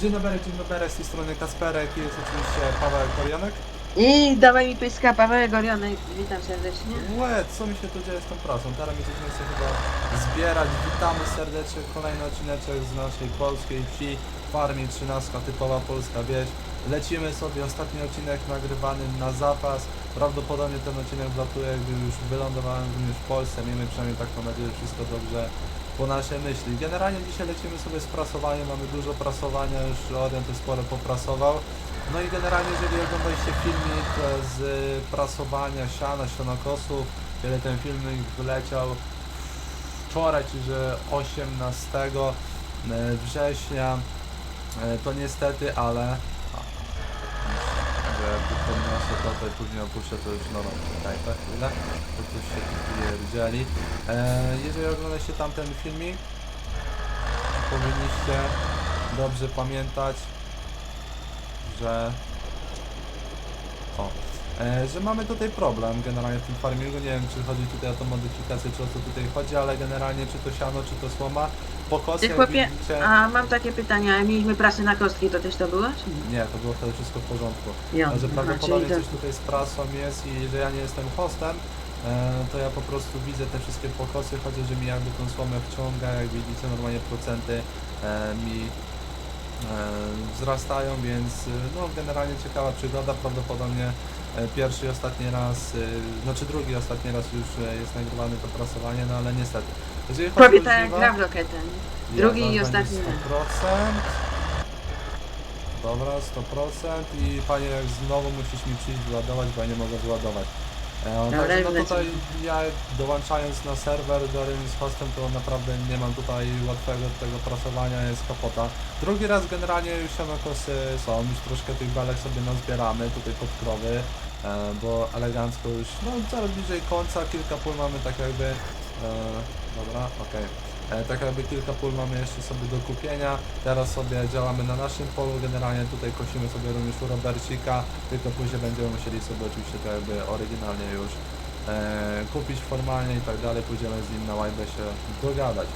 Dzień dobry, dzień dobry, z tej strony Kasperek i jest oczywiście Paweł Korionek. I dawaj mi pyska, Paweł Gorionek, witam serdecznie. Łe, co mi się tu dzieje z tą pracą? Teraz mi zaczyna się chyba zbierać. Witamy serdecznie, kolejny odcineczek z naszej polskiej wsi, farmii 13, typowa polska wieś. Lecimy sobie, ostatni odcinek nagrywany na zapas. Prawdopodobnie ten odcinek wlatuje, gdy już wylądowałem również w Polsce. Miejmy przynajmniej taką nadzieję, że wszystko dobrze po naszej myśli. Generalnie dzisiaj lecimy sobie z prasowaniem, mamy dużo prasowania, już Orient jest sporo poprasował. No i generalnie jeżeli oglądaliście filmik e, z prasowania siana, sianokosów, kiedy ten filmik wyleciał wczoraj, czyli że 18 e, września, e, to niestety, ale że podniosę to, i później opuszczę, to już no dobra, czekaj, tak, chwilę, to coś się pierdzieli. E, jeżeli oglądaliście tamten filmik, powinniście dobrze pamiętać, że o, e, że mamy tutaj problem generalnie w tym farmingu, nie wiem czy chodzi tutaj o tą modyfikację, czy o co tutaj chodzi, ale generalnie czy to siano, czy to słoma, Ty jak chłopie, widzicie, a mam takie pytania, mieliśmy prasy na kostki, to też to było? czy nie? nie, to było wtedy wszystko w porządku. Ja, Że aha, prawdopodobnie czyli coś tutaj z prasą jest i że ja nie jestem hostem, e, to ja po prostu widzę te wszystkie pokosy, chociaż że mi jakby tą słomę wciąga, jak widzicie normalnie procenty e, mi e, wzrastają, więc e, no generalnie ciekawa przygoda, prawdopodobnie e, pierwszy i ostatni raz, e, znaczy drugi i ostatni raz już e, jest nagrywane to prasowanie, no ale niestety. Jeżeli chodzi Prawie o tak jak gra w Drugi i ostatni raz. 100%. Dobra, 100% i panie jak znowu musisz mi przyjść wyładować, bo ja nie mogę wyładować. E, Dobra, także no tutaj ja dołączając na serwer, biorąc z hostem, to naprawdę nie mam tutaj łatwego tego prasowania, jest kapota. Drugi raz generalnie już sianokosy są, już troszkę tych belek sobie nazbieramy tutaj pod krowy, e, bo elegancko już, no coraz bliżej końca, kilka pól mamy tak jakby, e, dobra, okej. E, Tak jakby kilka pól mamy jeszcze sobie do kupienia. Teraz sobie działamy na naszym polu. Generalnie tutaj kosimy sobie również u Robercika, tylko później będziemy musieli sobie oczywiście to jakby oryginalnie już e, kupić formalnie i tak dalej. Pójdziemy z nim na łajbę się dogadać.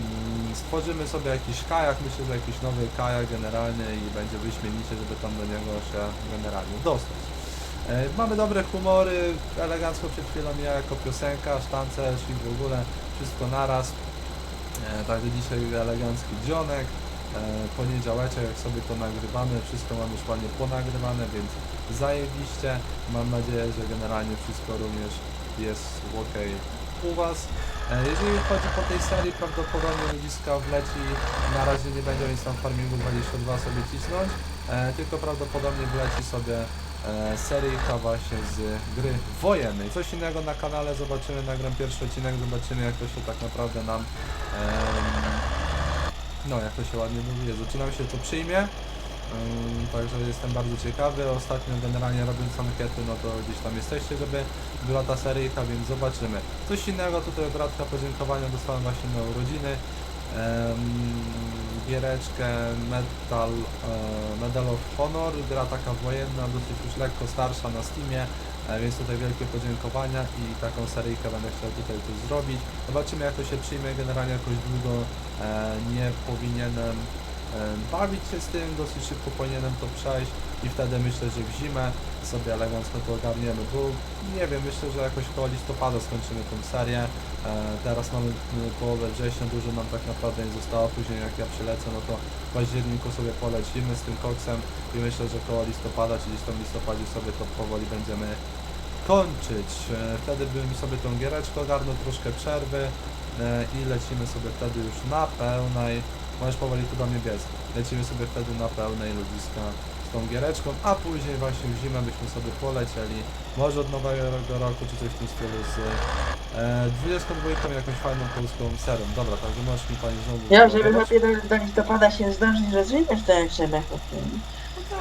Mm, Stworzymy sobie jakiś kajak, myślę, że jakiś nowy kajak generalnie i będzie wyśmienicie, żeby tam do niego się generalnie dostać. E, Mamy dobre humory, elegancko przed chwilą ja jako piosenka, sztancerz i w ogóle wszystko naraz. E, Także dzisiaj elegancki dzionek, e, poniedziałeczek, jak sobie to nagrywamy, wszystko mam już ładnie ponagrywane, więc zajebiście. Mam nadzieję, że generalnie wszystko również jest ok u Was. Jeżeli chodzi po tej serii, prawdopodobnie ludziska wleci, na razie nie będzie nic tam Farmingu 22 sobie cisnąć, tylko prawdopodobnie wleci sobie e, seryjka właśnie z gry wojennej. Coś innego na kanale zobaczymy, nagram pierwszy odcinek, zobaczymy jak to się tak naprawdę nam no jak to się ładnie mówi, zaczynam się to przyjmie. Także jestem bardzo ciekawy. Ostatnio generalnie robiąc ankiety, no to gdzieś tam jesteście, żeby była ta seryjka, więc zobaczymy. Coś innego tutaj od Radka podziękowania dostałem właśnie na urodziny. Em, giereczkę Metal, e, Medal of Honor, gra taka wojenna, dosyć już lekko starsza na Steamie, e, więc tutaj wielkie podziękowania i taką seryjkę będę chciał tutaj coś zrobić. Zobaczymy jak to się przyjmie, generalnie jakoś długo e, nie powinienem bawić się z tym, dosyć szybko powinienem to przejść i wtedy myślę, że w zimę sobie elegancko to ogarniemy, bo nie wiem, myślę, że jakoś koło listopada skończymy tą serię. E, teraz mamy połowę września, dużo nam tak naprawdę nie zostało, później jak ja przylecę, no to w październiku sobie polecimy z tym koksem i myślę, że koło listopada, czy gdzieś w listopadzie sobie to powoli będziemy kończyć. E, Wtedy bym sobie tą giereczkę ogarnął, troszkę przerwy e, i lecimy sobie wtedy już na pełnej. Możesz powoli tu do mnie biec. Lecimy sobie wtedy na pełnej ludziska z tą giereczką, a później właśnie w zimę byśmy sobie polecieli. Może od nowego roku czy coś w tym stylu z e, 22 jakąś fajną polską serą. Dobra, także możesz mi pani znowu Ja, żeby chłopie do, do listopada się zdążyć rozwijać, to jak trzeba.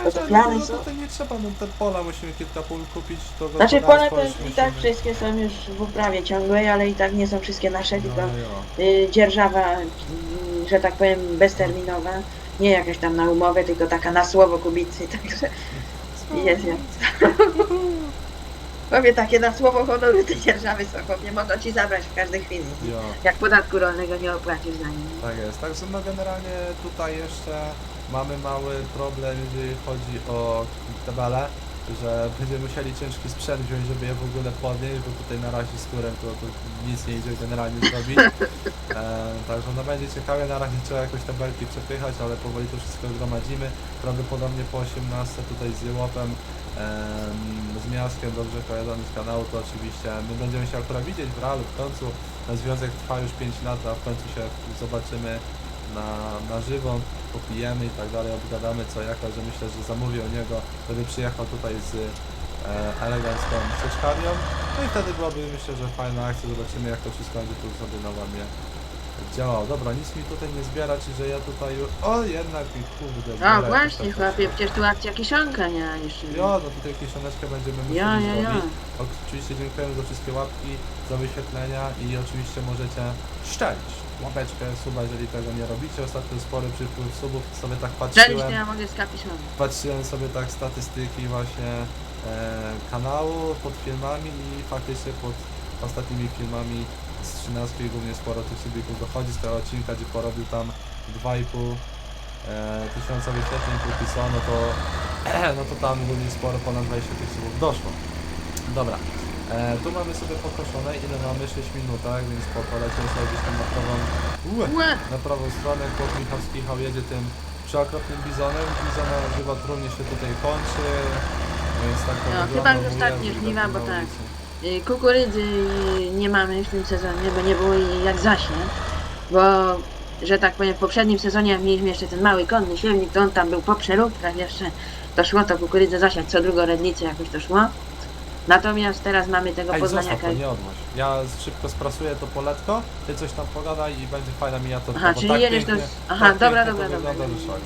No to tak, plany no, no, są. to nie trzeba, no te pola musimy kilka pól kupić, to Znaczy pole gospodarstwo to i tak wszystkie są już w uprawie ciągłej, ale i tak nie są wszystkie nasze, tylko No, jo. y, dzierżawa, że tak powiem, bezterminowa. Nie jakaś tam na umowę, tylko taka na słowo kubicy, także jest jest. Powiem takie na słowo honoru te dzierżawy chłopie, mogą ci zabrać w każdej chwili. Jo. Jak podatku rolnego nie opłacisz za nim. Tak jest, także no generalnie tutaj jeszcze mamy mały problem, jeżeli chodzi o tabelę, że będziemy musieli ciężki sprzęt wziąć, żeby je w ogóle podnieść, bo tutaj na razie z turem to, to nic nie idzie generalnie zrobić. E, także no będzie ciekawie, na razie trzeba jakoś te belki przepychać, ale powoli to wszystko gromadzimy. Prawdopodobnie po 18 tutaj z Jełopem, em, z Miaskiem, dobrze kojarzony z kanału, to oczywiście my będziemy się akurat widzieć w realu w końcu. Związek trwa już 5 lat, a w końcu się zobaczymy na, na żywo, popijemy i tak dalej, obgadamy co jak, że myślę, że zamówię u niego, żeby przyjechał tutaj z e, elegancką sieczkarią. No i wtedy byłaby myślę, że fajna akcja, zobaczymy jak to wszystko będzie tu sobie na ładnie działało. Dobra, nic mi tutaj nie zbiera, czy że ja tutaj już... O, jednak mi kurde No właśnie, chłopie, przecież tu akcja kiszonka, nie? Jeszcze. Jo, no tutaj kieszoneczkę będziemy musieli Ja, ja, ja. zrobić. Oczywiście dziękujemy za wszystkie łapki, za wyświetlenia i oczywiście możecie szczelić łapeczkę, suba, jeżeli tego nie robicie. Ostatnio spory przypływ subów, sobie tak Żelić patrzyłem, to ja mogę kapiszonem. patrzyłem sobie tak statystyki właśnie e, kanału pod filmami i faktycznie pod ostatnimi filmami z 13 głównie sporo tych subów dochodzi z tego odcinka, gdzie porobił tam 2,5 e, tysiąca wyświetleń póki co, no to, no to tam głównie sporo, ponad 20 tych subów doszło. Dobra, e, tu mamy sobie pokoszone, ile mamy? 6 minut, tak? Więc spoko, lecimy sobie gdzieś tam na prawą, Ue, na prawą stronę, chłop Michał jedzie tym przeokropnym bizonem, bizona żywot również się tutaj kończy, więc tak to No, wygląda. chyba już ostatnie żniwa, na bo tak. ulicy. Y, Kukurydzy nie mamy w tym sezonie, bo nie było jej jak zasiać, bo że tak powiem w poprzednim sezonie jak mieliśmy jeszcze ten mały konny siewnik, to on tam był po przeróbkach jeszcze, to szło to kukurydzę zasiać co drugą rednicę jakoś to szło. Natomiast teraz mamy tego Ej, poznaniaka. zostaw to, nie odnoś. Ja szybko sprasuję to poletko, ty coś tam pogadaj i będzie fajna miniaturka. Aha, bo czyli tak jedziesz pięknie, to z- aha, tak dobra, pięknie dobra, to dobra. wygląda, że szok.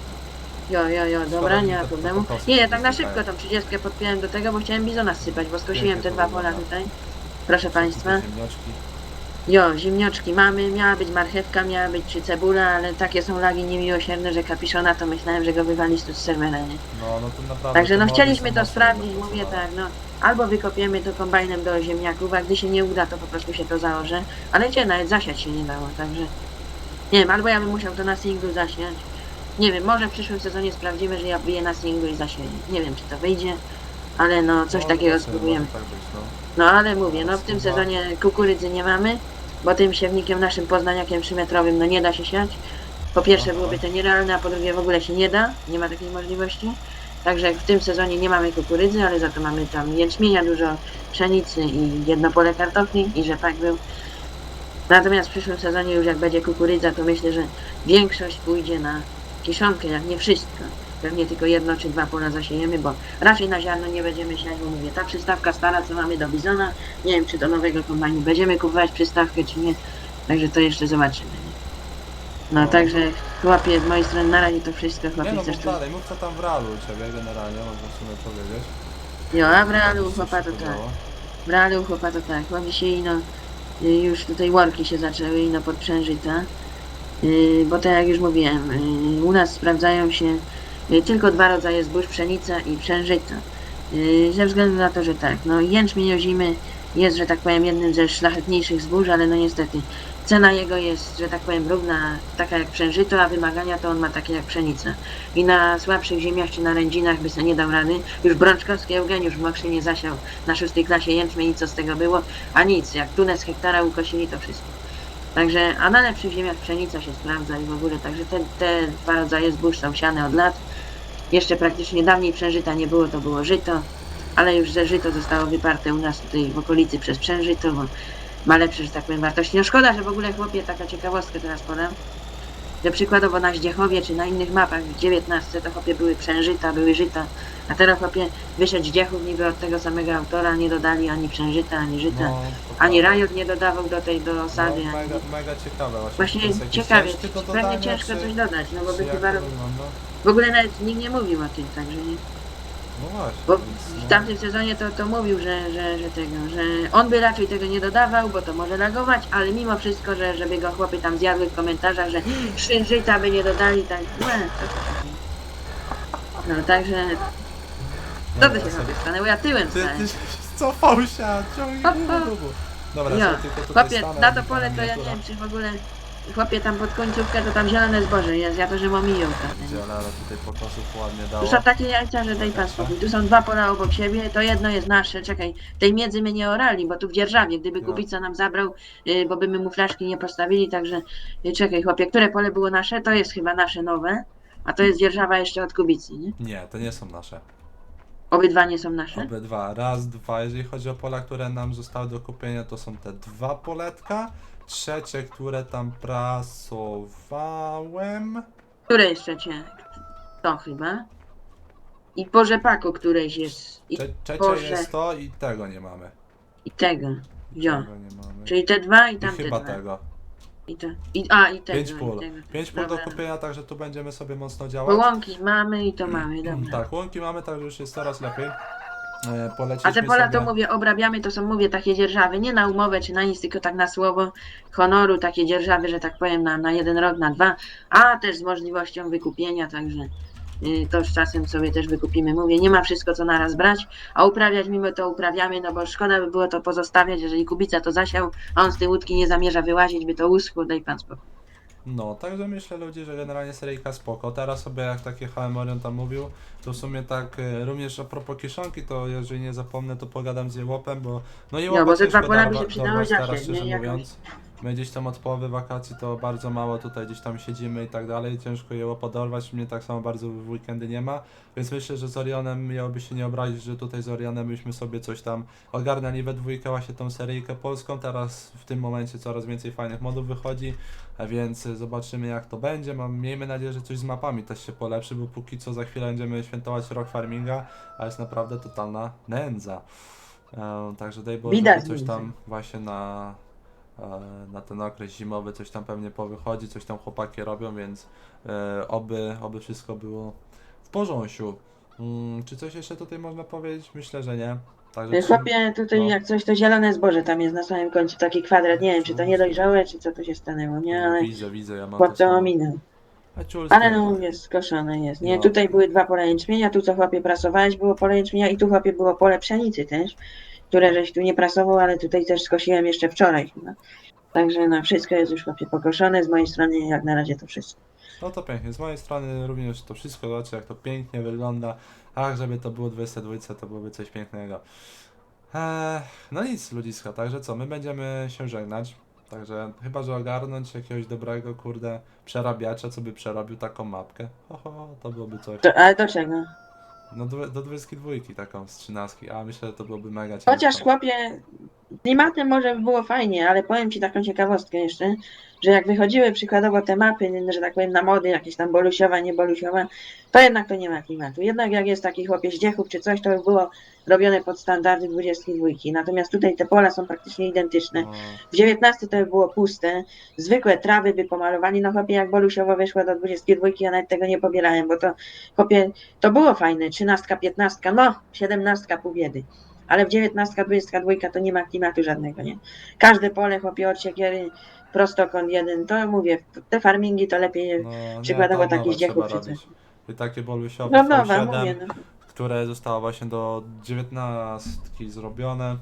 Jo, jo, jo, dobra, nie ma problemu. Nie, ja nie tak na szybko tą 30 podpiąłem do tego, bo chciałem bizona sypać, bo skosiłem te dwa pola tutaj. Proszę Państwa. Ziemniaczki. Jo, ziemnioczki mamy, miała być marchewka, miała być czy cebula, ale takie są lagi niemiłosierne, że kapiszona to myślałem, że go wywali z serwera, nie? No, no to naprawdę. Także no chcieliśmy to sprawdzić, mówię tak, no albo wykopiemy to kombajnem do ziemniaków, a gdy się nie uda, to po prostu się to zaorze, ale gdzie nawet zasiać się nie dało, także nie wiem, albo ja bym musiał to na singlu zasiać, nie wiem, może w przyszłym sezonie sprawdzimy, że ja biję na singlu i zasieję, nie wiem czy to wyjdzie, ale no coś No, takiego spróbujemy. Tak być, no. No ale mówię, no w tym sezonie kukurydzy nie mamy, bo tym siewnikiem naszym poznaniakiem trzymetrowym no nie da się siać. Po pierwsze Aha. byłoby to nierealne, a po drugie w ogóle się nie da, nie ma takiej możliwości. Także w tym sezonie nie mamy kukurydzy, ale za to mamy tam jęczmienia, dużo pszenicy i jedno pole kartofli i rzepak był. Natomiast w przyszłym sezonie już jak będzie kukurydza, to myślę, że większość pójdzie na kiszonkę, jak nie wszystko. Pewnie tylko jedno czy dwa pola zasiejemy, bo raczej na ziarno nie będziemy siać, bo mówię, ta przystawka stara, co mamy do bizona, nie wiem, czy do nowego kombajnu będziemy kupować przystawkę, czy nie. Także to jeszcze zobaczymy. nie? No, No. także chłopie, z mojej strony na razie to wszystko, Nie chłopie, no, chcesz dalej, mów co tam w realu u ciebie generalnie, można w sumie powiedzieć. Jo, a w realu chłopa to tak. W realu chłopa to tak. Chłopi się ino, y, już tutaj worki się zaczęły ino podprzężyta. Y, Bo tak jak już mówiłem, y, u nas sprawdzają się tylko dwa rodzaje zbóż, pszenica i pszenica. Y, Ze względu na to, że tak, no jęczmień ozimy jest, że tak powiem, jednym ze szlachetniejszych zbóż, ale no niestety cena jego jest, że tak powiem, równa, taka jak pszeniżyto, a wymagania to on ma takie jak pszenica. I na słabszych ziemiach czy na rędzinach by sobie nie dał rady. Już Brączkowski Eugeniusz w Mokrze nie zasiał na szóstej klasie jęczmień i co z tego było, a nic, jak tunę z hektara ukosili to wszystko. Także, a na lepszych ziemiach pszenica się sprawdza i w ogóle, także te, te dwa rodzaje zbóż są siane od lat. Jeszcze praktycznie dawniej przężyta nie było, to było żyto, ale już że żyto zostało wyparte u nas tutaj w okolicy przez przężyto, bo ma lepsze, że tak powiem, wartości. No szkoda, że w ogóle chłopie, taka ciekawostka teraz podam, że przykładowo na Zdziechowie czy na innych mapach w 19 to chłopie były przężyta, były żyta, a teraz chłopie wyszedł Zdziechów niby od tego samego autora, nie dodali ani przężyta, ani żyta. No, to Ani prawda. Riot nie dodawał do tej do osady. No, ani... mega, mega ciekawe właśnie. Właśnie To jest ciekawie, ciężkie do pewnie ciężko czy- coś dodać, no bo czy by jak chyba to wygląda? w ogóle nawet nikt nie mówił o tym, także nie. No właśnie. Bo więc, w no, tamtym sezonie to, to mówił, że, że, że tego, że on by raczej tego nie dodawał, bo to może lagować, ale mimo wszystko, że żeby go chłopy tam zjadły w komentarzach, że trzy żyta by nie dodali, tak, łe, to takie. No także, no, ja się sobie- chłopie stanęło, ja tyłem Ty, stałem. ty cofał się, ciągnij Hop, hop. Dobra, Ja, tylko tutaj chłopie, stanę, na to pole to ja nie wiem, czy w ogóle chłopie tam pod końcówkę, to tam zielone zboże jest, ja to że mam mijówkę. Gdzie, ale, tutaj pokosów ładnie dało. Tu są takie jajca, że daj pan spokój. Tu są dwa pola obok siebie, to jedno jest nasze, czekaj, tej miedzy my nie orali, bo tu w dzierżawie, gdyby No. Kubica nam zabrał, y, bo by my mu flaszki nie postawili, także y, czekaj chłopie, które pole było nasze? To jest chyba nasze nowe, a to jest dzierżawa jeszcze od Kubicy, nie? Nie, to nie są nasze. Obydwa nie są nasze? Obydwa. Raz, dwa. Jeżeli chodzi o pola, które nam zostały do kupienia, to są te dwa poletka. Trzecie, które tam prasowałem. Które jest trzecie? To chyba. I po rzepaku któreś jest. I, Trze trzecie Boże. jest to i tego nie mamy. i tego. Wziął. Tego nie mamy. Czyli te dwa i I tamte chyba dwa. tego. I to. I, a, i tego. Pięć i pól. tego. Pięć pól do Dobra. kupienia, także tu będziemy sobie mocno Bo działać. łąki mamy i to mamy, dobra. Tak, łąki mamy, także już jest coraz lepiej. E, A te pola to sobie... mówię, obrabiamy, to są mówię takie dzierżawy, nie na umowę czy na nic, tylko tak na słowo honoru, takie dzierżawy, że tak powiem, na, na jeden rok, na dwa, a też z możliwością wykupienia, także y, to z czasem sobie też wykupimy. Mówię, nie ma wszystko co naraz brać, a uprawiać mimo to uprawiamy, no bo szkoda by było to pozostawiać, jeżeli Kubica to zasiał, a on z tej łódki nie zamierza wyłazić, by to uschło, daj pan spokój. No, także myślę ludzi, że generalnie seryjka spoko. Teraz sobie jak taki HM Orion tam mówił, to w sumie tak e, również a propos kieszonki, to jeżeli nie zapomnę, to pogadam z Jełopem, bo no bo dwa pola by dorwa- się przydało teraz, zasiać, szczerze nie? Jakoś. mówiąc. My gdzieś tam od połowy wakacji to bardzo mało tutaj gdzieś tam siedzimy i tak dalej, ciężko Jełopa dorwać, mnie tak samo bardzo w weekendy nie ma, więc myślę, że z Orionem miałoby się nie obrazić, że tutaj z Orionem byśmy sobie coś tam ogarnęli we dwójkę właśnie tą seryjkę polską, teraz w tym momencie coraz więcej fajnych modów wychodzi, więc zobaczymy jak to będzie. Mam, miejmy nadzieję, że coś z mapami też się polepszy, bo póki co za chwilę będziemy świętować rok farminga, a jest naprawdę totalna nędza. E, także daj Boże, Widać żeby coś nędzę. tam właśnie na, na ten okres zimowy coś tam pewnie powychodzi, coś tam chłopaki robią, więc e, oby, oby wszystko było w porządku. Mm, czy coś jeszcze tutaj można powiedzieć? Myślę, że nie. Także Chłopie, tutaj no. jak coś, to zielone zboże tam jest na samym końcu, taki kwadrat, nie wiem, czy to niedojrzałe, czy co tu się stanęło, nie, ale Widzę, widzę, ja mam chłop to samo. ominął. Ciulskie. Ale no mówię, skoszone jest, nie? No. Tutaj były dwa pola jęczmienia, tu co chłopie prasowałeś było pole jęczmienia i tu chłopie było pole pszenicy też, które żeś tu nie prasował, ale tutaj też skosiłem jeszcze wczoraj chyba. Także no wszystko jest już chłopie pokoszone, z mojej strony jak na razie to wszystko. No to pięknie. Z mojej strony również to wszystko, zobaczcie jak to pięknie wygląda. Ach, żeby to było 22, to byłoby coś pięknego. Eee, no nic, ludziska, także co, my będziemy się żegnać. Także chyba, że ogarnąć jakiegoś dobrego, kurde, przerabiacza, co by przerobił taką mapkę. Ho, ho, ho, to byłoby coś. To, ale do czego? No do, do 22 taką z 13, a myślę, że to byłoby mega Chociaż ciężko. chłopie, klimatem może by było fajnie, ale powiem Ci taką ciekawostkę jeszcze, że jak wychodziły przykładowo te mapy, że tak powiem na mody, jakieś tam bolusiowa, nie bolusiowa, to jednak to nie ma klimatu. Jednak jak jest taki chłopie zdziechów czy coś, to by było robione pod standardy 22. Natomiast tutaj te pola są praktycznie identyczne. No, W 19 to by było puste, zwykłe trawy by pomalowali, no chłopie jak Bolusiowo wyszło do 22, ja nawet tego nie pobierałem, bo to chłopie, to było fajne, 13, 15, no 17 pół biedy. Ale w 19, 22 to nie ma klimatu żadnego, nie? Każde pole chłopie od siekiery, prostokąt jeden, to mówię, te farmingi to lepiej no, nie, przykładowo to taki nowe zdziechów trzeba czy coś. I takie bolusiowe No nowa, V7, mówię, no. które zostało właśnie do 19 zrobione.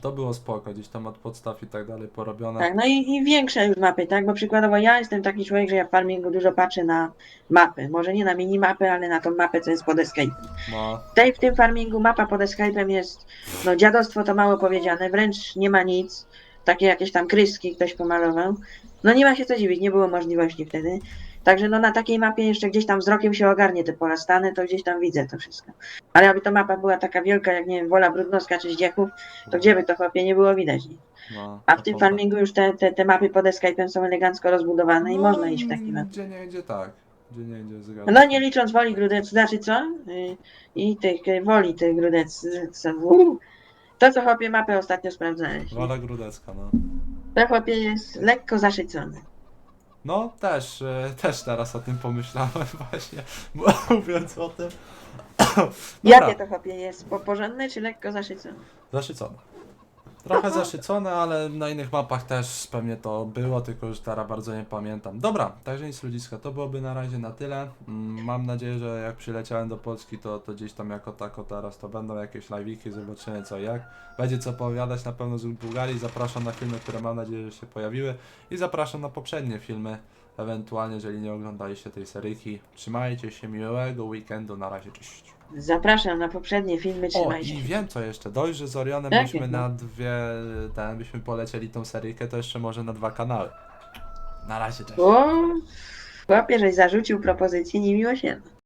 To było spoko, gdzieś tam od podstaw i tak dalej porobione. Tak, no i, i większe już mapy, tak? Bo przykładowo ja jestem taki człowiek, że ja w farmingu dużo patrzę na mapy. Może nie na minimapy, ale na tą mapę, co jest pod escape. No, Tutaj w tym farmingu mapa pod Skype'em jest, no dziadostwo to mało powiedziane, wręcz nie ma nic. Takie jakieś tam kryski ktoś pomalował. No nie ma się co dziwić, nie było możliwości wtedy. Także no na takiej mapie jeszcze gdzieś tam wzrokiem się ogarnie te pola stany, to gdzieś tam widzę to wszystko. Ale aby to mapa była taka wielka, jak nie wiem, Wola Brudnowska czy Zdziechów, to gdzie by to chłopie nie było widać. Nie? no, A w tym prawda. farmingu już te, te, te mapy pod Skype'em są elegancko rozbudowane i No, można iść w taki map. Gdzie nie idzie tak. Gdzie nie idzie zgadza. No nie licząc woli grudec, znaczy co? Y, I tych y, woli tych grudec. co-. To co chłopie mapę ostatnio sprawdzałeś. nie? Wola Grudecka, no. To chłopie jest lekko zaszycony. No, też, e, też teraz o tym pomyślałem właśnie, mówiąc o tym. Jakie to chłopie jest? Po, porządne czy lekko zaszycone? Zaszycone. Trochę zaszycone, ale na innych mapach też pewnie to było, tylko już teraz bardzo nie pamiętam. Dobra, także nic ludziska, to byłoby na razie na tyle. Mm, Mam nadzieję, że jak przyleciałem do Polski, to, to gdzieś tam jako tako teraz to będą jakieś live'iki, zobaczymy co i jak. Będzie co opowiadać na pewno z Bułgarii, zapraszam na filmy, które mam nadzieję, że się pojawiły i zapraszam na poprzednie filmy, ewentualnie jeżeli nie oglądaliście tej seryjki. Trzymajcie się, miłego weekendu, na razie, cześć. Zapraszam na poprzednie filmy, O, trzymajcie i się. wiem co jeszcze. Dość, że z Orionem Jakie byśmy no? na dwie, ten, byśmy polecieli tą seryjkę, to jeszcze może na dwa kanały. Na razie, cześć. O, chłopie, żeś zarzucił propozycję niemiłosierną.